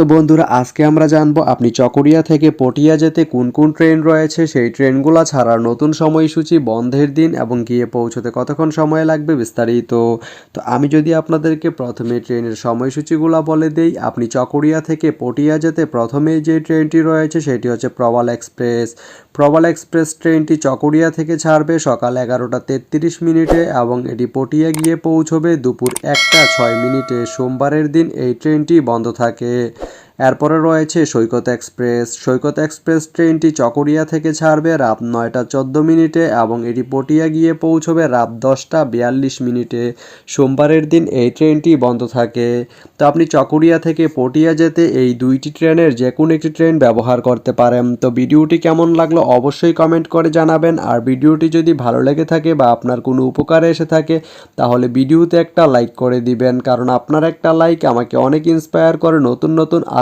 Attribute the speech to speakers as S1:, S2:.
S1: তো বন্ধুরা, আজকে আমরা জানব আপনি চকরিয়া থেকে পটিয়া যেতে কোন কোন ট্রেন রয়েছে, সেই ট্রেনগুলো ছাড়ার নতুন সময়সূচি, বন্ধের দিন এবং গিয়ে পৌঁছতে কতক্ষণ সময় লাগবে বিস্তারিত। তো আমি যদি আপনাদেরকে প্রথমে ট্রেনের সময়সূচিগুলো বলে দেই, আপনি চকরিয়া থেকে পটিয়া যেতে প্রথমে যে ট্রেনটি রয়েছে, সেটি হচ্ছে প্রবাল এক্সপ্রেস। প্রবাল এক্সপ্রেস ট্রেনটি চকরিয়া থেকে ছাড়বে সকাল এগারোটা তেত্রিশ মিনিটে এবং এটি পটিয়া গিয়ে পৌঁছবে দুপুর একটা ছয় মিনিটে। সোমবারের দিন এই ট্রেনটি বন্ধ থাকে। এরপরে রয়েছে সৈকত এক্সপ্রেস। সৈকত এক্সপ্রেস ট্রেনটি চকরিয়া থেকে ছাড়বে রাত নয়টা চোদ্দ মিনিটে এবং এটি পটিয়া গিয়ে পৌঁছবে রাত দশটা বিয়াল্লিশ মিনিটে। সোমবারের দিন এই ট্রেনটি বন্ধ থাকে। তো আপনি চকরিয়া থেকে পটিয়া যেতে এই দুইটি ট্রেনের যে কোনো একটি ট্রেন ব্যবহার করতে পারেন। তো ভিডিওটি কেমন লাগল অবশ্যই কমেন্ট করে জানাবেন। আর ভিডিওটি যদি ভালো লেগে থাকে বা আপনার কোনো উপকারে এসে থাকে, তাহলে ভিডিওতে একটা লাইক করে দিবেন। কারণ আপনার একটা লাইক আমাকে অনেক ইন্সপায়ার করে নতুন নতুন